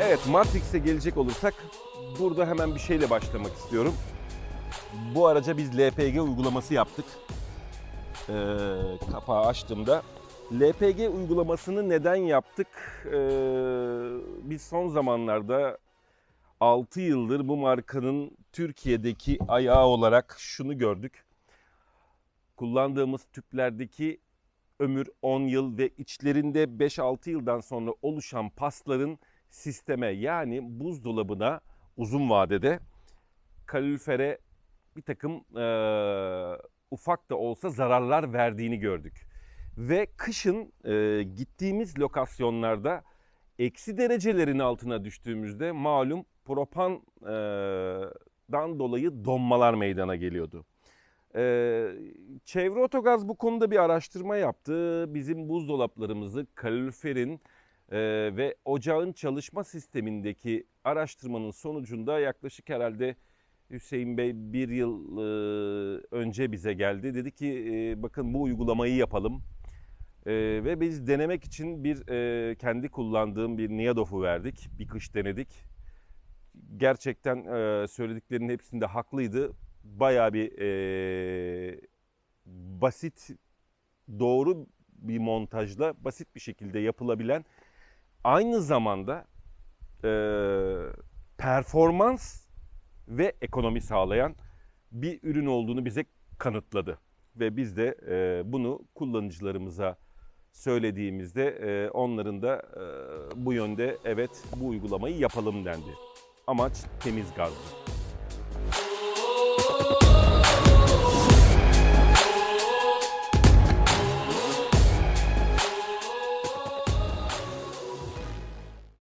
Evet Matrix'e gelecek olursak burada hemen bir şeyle başlamak istiyorum. Bu araca biz LPG uygulaması yaptık. Ee, kapağı açtığımda. LPG uygulamasını neden yaptık? Ee, biz son zamanlarda 6 yıldır bu markanın Türkiye'deki ayağı olarak şunu gördük. Kullandığımız tüplerdeki ömür 10 yıl ve içlerinde 5-6 yıldan sonra oluşan pasların sisteme yani buzdolabına uzun vadede kalorifere bir takım eee, ufak da olsa zararlar verdiğini gördük. Ve kışın eee, gittiğimiz lokasyonlarda eksi derecelerin altına düştüğümüzde malum propandan dolayı donmalar meydana geliyordu. Ee, Çevre Otogaz bu konuda bir araştırma yaptı. Bizim buzdolaplarımızı kaloriferin e, ve ocağın çalışma sistemindeki araştırmanın sonucunda yaklaşık herhalde Hüseyin Bey bir yıl e, önce bize geldi. Dedi ki e, bakın bu uygulamayı yapalım. E, ve biz denemek için bir e, kendi kullandığım bir Niadof'u verdik. Bir kış denedik. Gerçekten e, söylediklerinin hepsinde haklıydı. Bayağı bir e, basit, doğru bir montajla basit bir şekilde yapılabilen aynı zamanda e, performans ve ekonomi sağlayan bir ürün olduğunu bize kanıtladı. Ve biz de e, bunu kullanıcılarımıza söylediğimizde e, onların da e, bu yönde evet bu uygulamayı yapalım dendi. Amaç temiz gazdı.